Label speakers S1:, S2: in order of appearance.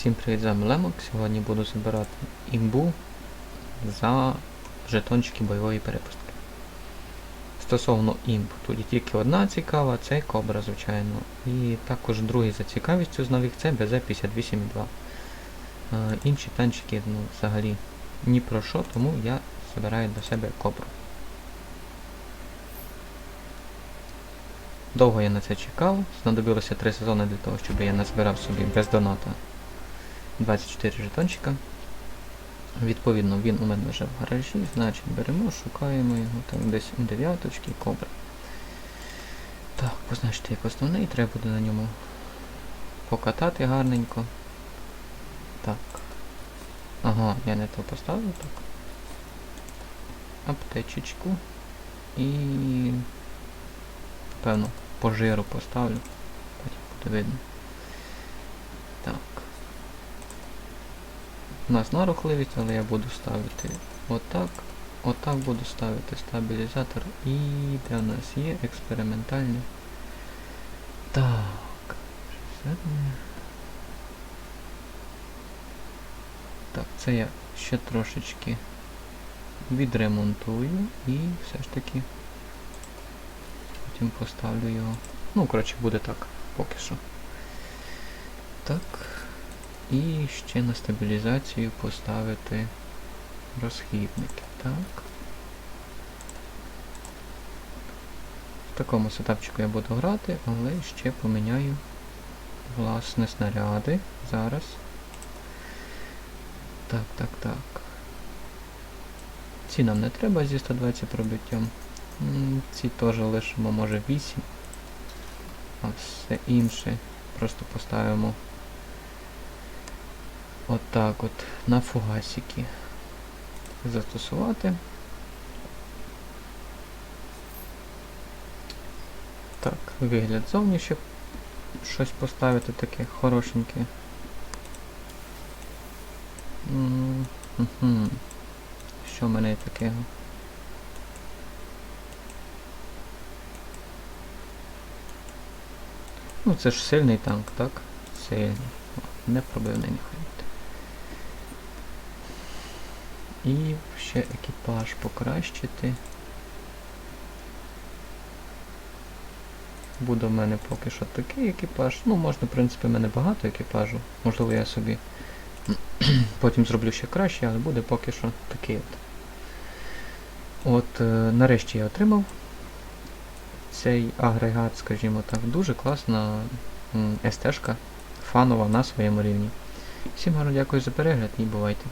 S1: Всім привіт, з вами Лемок. Сьогодні буду забирати імбу за жетончики бойової перепустки. Стосовно імб, тут тільки одна цікава, це кобра, звичайно. І також другий за цікавістю з нових це BZ-58.2. Е, інші танчики ну, взагалі ні про що, тому я забираю до себе кобру. Довго я на це чекав, знадобилося 3 сезони для того, щоб я назбирав собі без доната 24 жетончика. Відповідно, він у мене вже в гаражі, значить беремо, шукаємо його там десь у дев'яточки, кобра. Так, позначити як основний, треба буде на ньому покатати гарненько. Так. Ага, я не то поставив так. Аптечечку. І певно по жиру поставлю. Потім буде видно. У нас на рухливість, але я буду ставити отак. Отак буду ставити стабілізатор. І де у нас є експериментальний. Так. Так, це я ще трошечки відремонтую і все ж таки потім поставлю його. Ну, коротше, буде так поки що. Так. І ще на стабілізацію поставити розхідники. Так. В такому сетапчику я буду грати, але ще поміняю власне снаряди зараз. Так, так, так. Ці нам не треба зі 120 пробиттям. Ці теж лишимо, може 8. А все інше просто поставимо отак от на фугасики. Застосувати. Так, вигляд зовні щось поставити таке хорошеньке. Що в мене є такого? Ну це ж сильний танк, так? Сильний. Непробивний нехай буде. І ще екіпаж покращити. Буде в мене поки що такий екіпаж. Ну, можна, в принципі, в мене багато екіпажу. Можливо, я собі потім зроблю ще краще, але буде поки що такий от. От, е, нарешті я отримав цей агрегат, скажімо так, дуже класна м, СТ-шка, фанова на своєму рівні. Всім гарно дякую за перегляд і бувайте.